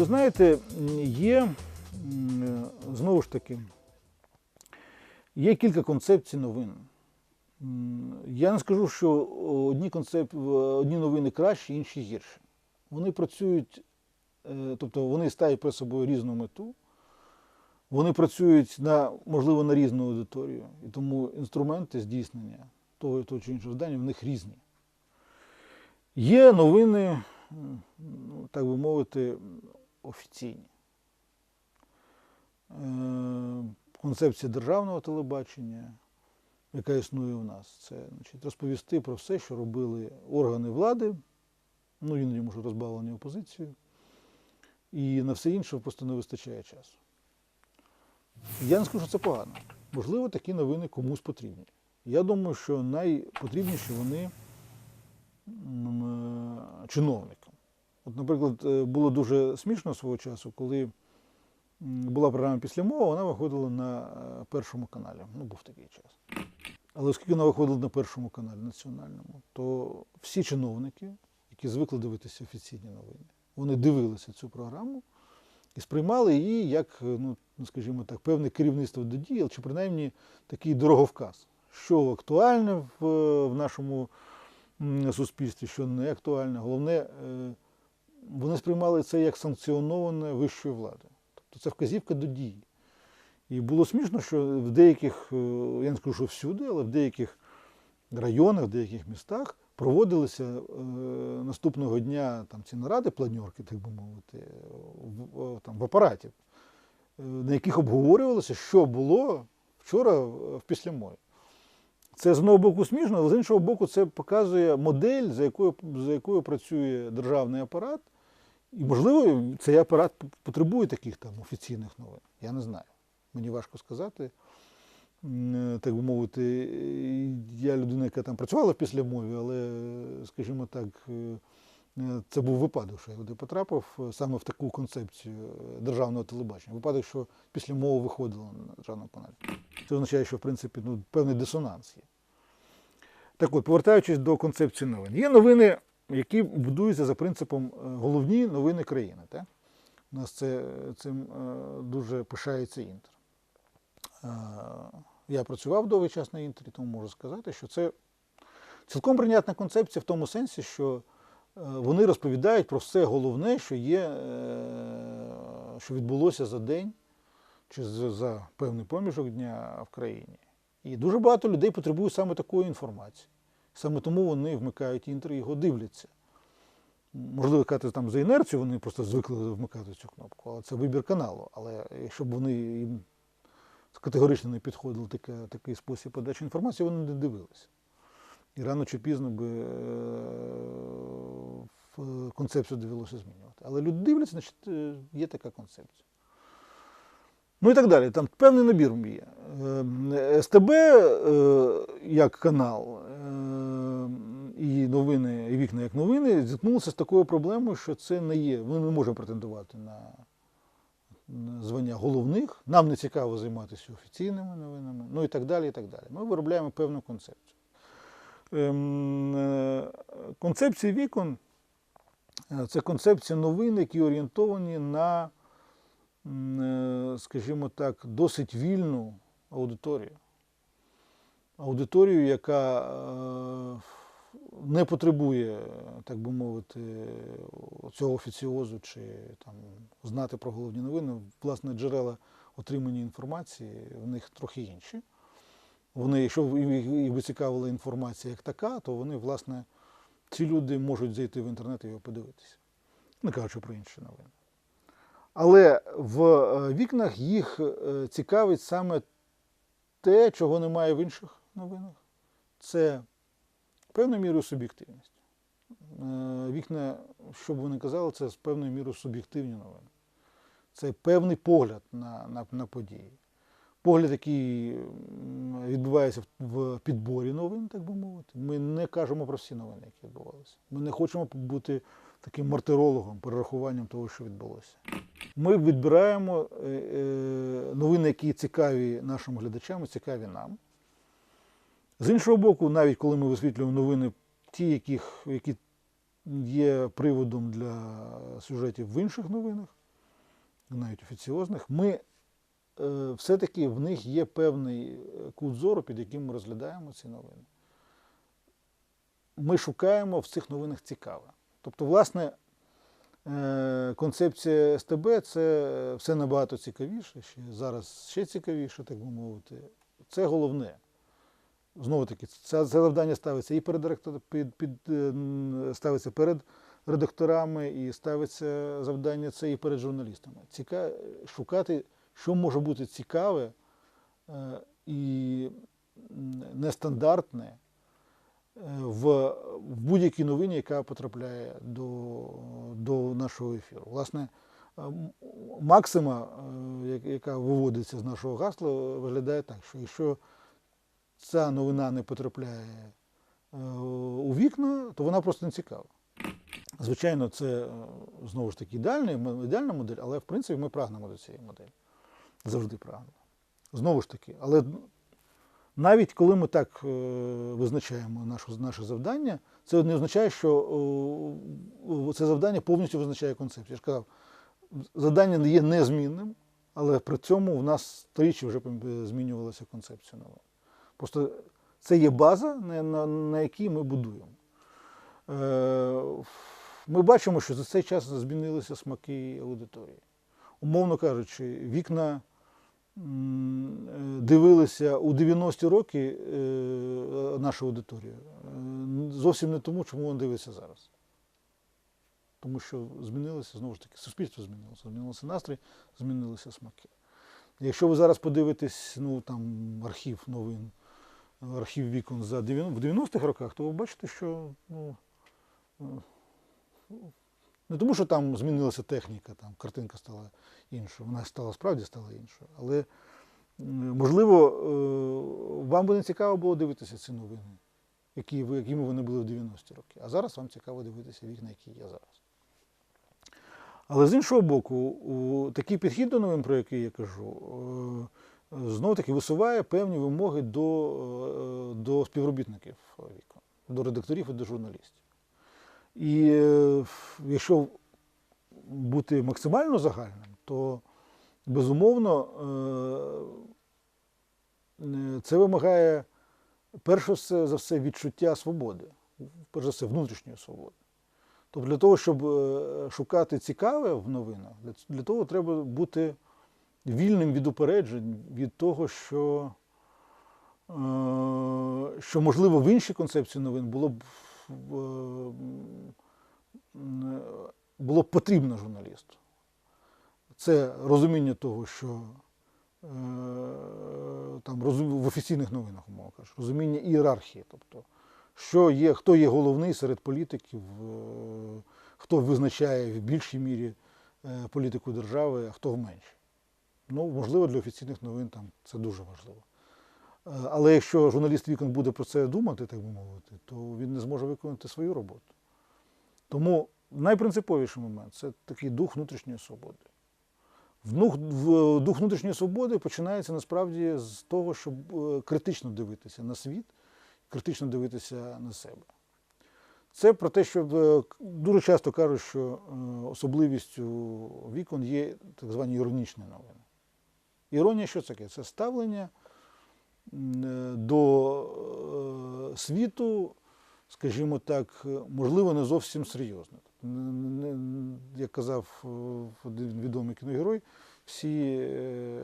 Ви знаєте, є знову ж таки, є кілька концепцій новин. Я не скажу, що одні, концеп... одні новини кращі, інші гірші. Вони працюють, е, тобто вони ставлять перед собою різну мету, вони працюють на, можливо, на різну аудиторію, і тому інструменти здійснення того, того чи іншого здання в них різні. Є новини, ну, так би мовити, офіційні. Е, Концепція державного телебачення, яка існує у нас, це значить, розповісти про все, що робили органи влади, ну іноді може розбавлені опозицією, і на все інше просто не вистачає часу. Я не скажу, що це погано. Можливо, такі новини комусь потрібні. Я думаю, що найпотрібніші вони е, чиновникам. От, наприклад, е, було дуже смішно свого часу, коли була програма після мови, вона виходила на е, першому каналі. Ну, був такий час. Але оскільки вона виходила на першому каналі національному, то всі чиновники, які звикли дивитися офіційні новини, вони дивилися цю програму і сприймали її як, е, ну, ну, скажімо так, певне керівництво до дії, чи принаймні такий дороговказ, що актуальне в, в нашому суспільстві, що не актуальне. Головне, вони сприймали це як санкціоноване вищою владою. Тобто це вказівка до дії. І було смішно, що в деяких, е, я не скажу, що всюди, але в деяких районах, в деяких містах проводилися е, наступного дня там, ці наради, планьорки, так би мовити, в, в- там, в апараті, е, на яких обговорювалося, що було вчора в післямові. Це з одного боку смішно, але з іншого боку, це показує модель, за якою, за якою працює державний апарат. І, можливо, цей апарат потребує таких там офіційних новин. Я не знаю. Мені важко сказати. Так би мовити, я людина, яка там працювала в післямові, але, скажімо так, е, це був випадок, що я туди потрапив е, саме в таку концепцію е, державного телебачення. Випадок, що після мови виходило на державному каналі. Це означає, що в принципі ну, певний дисонанс є. Так от, повертаючись до концепції новин, є новини, які будуються за принципом е, головні новини країни. Так? У нас це, цим е, дуже пишається Інтер. Е, Я працював довгий час на Інтері, тому можу сказати, що це цілком прийнятна концепція в тому сенсі, що вони розповідають про все головне, що є, що відбулося за день чи за певний проміжок дня в країні. І дуже багато людей потребують саме такої інформації. Саме тому вони вмикають інтер і його дивляться. Можливо, казати там за інерцію, вони просто звикли вмикати цю кнопку, але це вибір каналу. Але якщо б вони їм категорично не підходив таке, такий спосіб подачі інформації, вони не дивилися. І рано чи пізно би е, концепцію довелося змінювати. Але люди дивляться, значить, е, є така концепція. Ну і так далі. Там певний набір є. Е, СТБ е, як канал е, і новини, і вікна як новини зіткнулися з такою проблемою, що це не є. Ми не можемо претендувати на, звання головних. Нам не цікаво займатися офіційними новинами, ну і так далі. і так далі. Ми виробляємо певну концепцію. Ем, Концепція вікон це концепція новин, які орієнтовані на скажімо так, досить вільну аудиторію. Аудиторію, яка е, не потребує, так би мовити, цього офіціозу чи там, знати про головні новини. Власне, джерела отримання інформації в них трохи інші. Вони, якщо їх би цікавила інформація як така, то вони, власне, ці люди можуть зайти в інтернет і його подивитися. Не кажучи про інші новини. Але в е, вікнах їх е, цікавить саме те, чого немає в інших новинах. Це певною мірою суб'єктивність. Е, Вікна, що б ви не казали, це з певною мірою суб'єктивні новини. Це певний погляд на, на, на події. Погляд, який відбувається в підборі новин, так би мовити. Ми не кажемо про всі новини, які відбувалися. Ми не хочемо бути таким мартирологом, перерахуванням того, що відбулося. Ми відбираємо е, е, новини, які цікаві нашим глядачам і цікаві нам. З іншого боку, навіть коли ми висвітлюємо новини, ті, яких, які є приводом для сюжетів в інших новинах, навіть офіціозних, ми е, все-таки в них є певний кут зору, під яким ми розглядаємо ці новини. Ми шукаємо в цих новинах цікаве. Тобто, власне, е, концепція СТБ це все набагато цікавіше, ще зараз ще цікавіше, так би мовити. Це головне. Знову таки, це, завдання ставиться і перед під, під, е, ставиться перед редакторами, і ставиться завдання це і перед журналістами. Ціка... Шукати, що може бути цікаве е, і нестандартне в, будь-якій новині, яка потрапляє до, до нашого ефіру. Власне, максима, е, яка виводиться з нашого гасла, виглядає так, що якщо ця новина не потрапляє е, у вікна, то вона просто не цікава. Звичайно, це е, знову ж таки ідеальна, ідеальна модель, але в принципі ми прагнемо до цієї моделі. Завжди прагнемо. Знову ж таки, але навіть коли ми так е, визначаємо нашу, наше завдання, це не означає, що е, це завдання повністю визначає концепцію. Я ж казав, завдання є незмінним, але при цьому в нас тричі вже змінювалася концепція нова. Просто це є база, на, на, на якій ми будуємо. Е, Ми бачимо, що за цей час змінилися смаки аудиторії. Умовно кажучи, вікна дивилися у 90-ті роки е, нашу аудиторію. Е, Зовсім не тому, чому вони дивиться зараз. Тому що змінилося, знову ж таки, суспільство змінилося, змінилося настрій, змінилися смаки. Якщо ви зараз подивитесь ну, там, архів новин, архів вікон за 90 в 90-х роках, то ви бачите, що ну, е, не тому, що там змінилася техніка, там картинка стала іншою, вона стала справді стала іншою. Але е, можливо, е, вам би не цікаво було дивитися ці новини, які ви, якими вони були в 90-ті роки. А зараз вам цікаво дивитися вікна, які є зараз. Але з іншого боку, такий підхід до новин, про який я кажу, знову таки висуває певні вимоги до, е, до співробітників вікон, до редакторів і до журналістів. І е, якщо бути максимально загальним, то безумовно е, е, це вимагає перш за все відчуття свободи, перш за все внутрішньої свободи. Тобто для того, щоб шукати цікаве в новинах, для, того треба бути вільним від упереджень, від того, що, що можливо в іншій концепції новин було б, було потрібно журналісту. Це розуміння того, що е, там в офіційних новинах, умовно кажучи, розуміння ієрархії. Тобто, що є, хто є головний серед політиків, е, хто визначає в більшій мірі е, політику держави, а хто в меншій. Ну, можливо, для офіційних новин там це дуже важливо. Е, Але якщо журналіст вікон буде про це думати, так би мовити, то він не зможе виконати свою роботу. Тому найпринциповіший момент це такий дух внутрішньої свободи. Дух внутрішньої свободи починається насправді з того, щоб е, критично дивитися на світ, критично дивитися на себе. Це про те, що е, дуже часто кажуть, що особливістю вікон є так звані іронічні новини. Іронія що таке? Це ставлення до е, світу, скажімо так, можливо, не зовсім серйозно. Як казав е, один відомий кіногерой, всі е,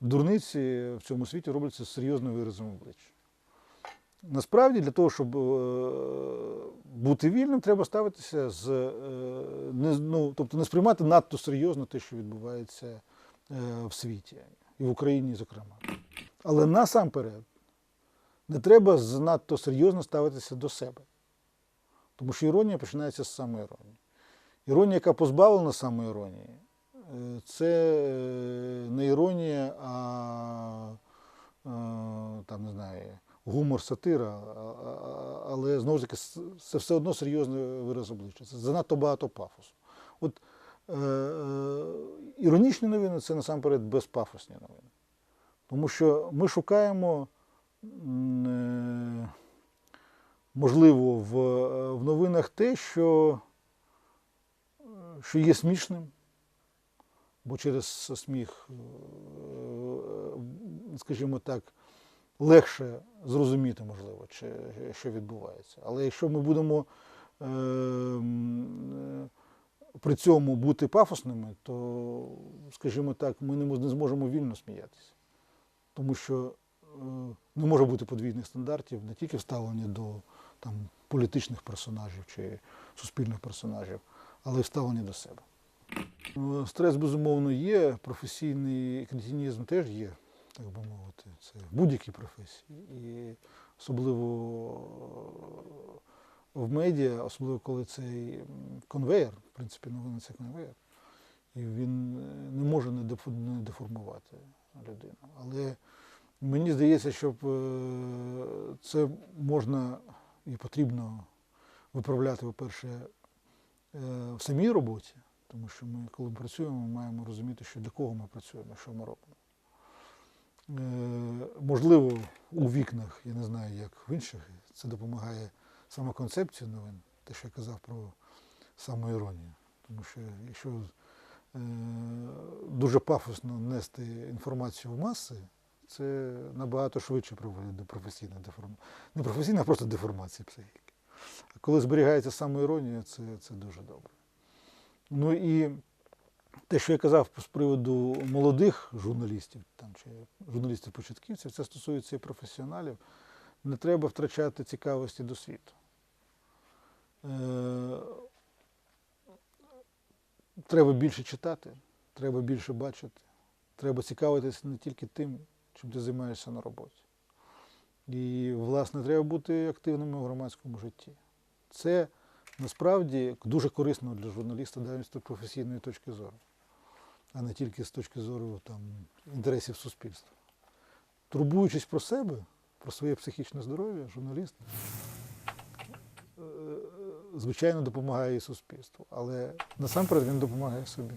дурниці в цьому світі робляться з серйозним виразом обличчя. Насправді, для того, щоб бути вільним, треба ставитися з не, ну, тобто не сприймати надто серйозно те, що відбувається в світі, і в Україні, зокрема. Але насамперед не треба занадто серйозно ставитися до себе. Тому що іронія починається з самоіронії. Іронія, яка позбавлена самоіронії, е, це е, не іронія, а е, там, не знаю, гумор, сатира, але знову ж таки це все одно серйозний вираз обличчя. Це занадто багато пафосу. От іронічні новини це насамперед безпафосні новини. Тому що ми шукаємо, е, можливо, в, е, в новинах те, що, е, що є смішним, бо через сміх, скажімо так, легше зрозуміти, можливо, що відбувається. Але якщо ми будемо при цьому бути пафосними, то, скажімо так, ми не зможемо вільно сміятися. Тому що е, не може бути подвійних стандартів не тільки в ставленні до там, політичних персонажів чи суспільних персонажів, але й в ставленні до себе. Ну, Стрес, безумовно, є, професійний кретинізм теж є, так би мовити. Це в будь-якій професії. І особливо в медіа, особливо коли цей конвейер, в принципі, новини це конвейер, і він е, не може не деформувати людину. Але мені здається, щоб е, це можна і потрібно виправляти, по-перше, е, в самій роботі, тому що ми, коли ми працюємо, ми маємо розуміти, що для кого ми працюємо, що ми робимо. Е, Можливо, у вікнах, я не знаю, як в інших, це допомагає саме концепція новин, те, що я казав про самоіронію. Тому що якщо дуже пафосно нести інформацію в маси, це набагато швидше приводить до професійної деформації. Не професійної, а просто деформації психіки. А коли зберігається самоіронія, це, це дуже добре. Ну і те, що я казав з приводу молодих журналістів там, чи журналістів-початківців, це стосується і професіоналів. Не треба втрачати цікавості до світу. Треба більше читати, треба більше бачити, треба цікавитися не тільки тим, чим ти займаєшся на роботі. І, власне, треба бути активними в громадському житті. Це насправді дуже корисно для журналіста навіть з професійної точки зору, а не тільки з точки зору там, інтересів суспільства. Турбуючись про себе, про своє психічне здоров'я, журналіст, звичайно, допомагає і суспільству, але насамперед він допомагає собі.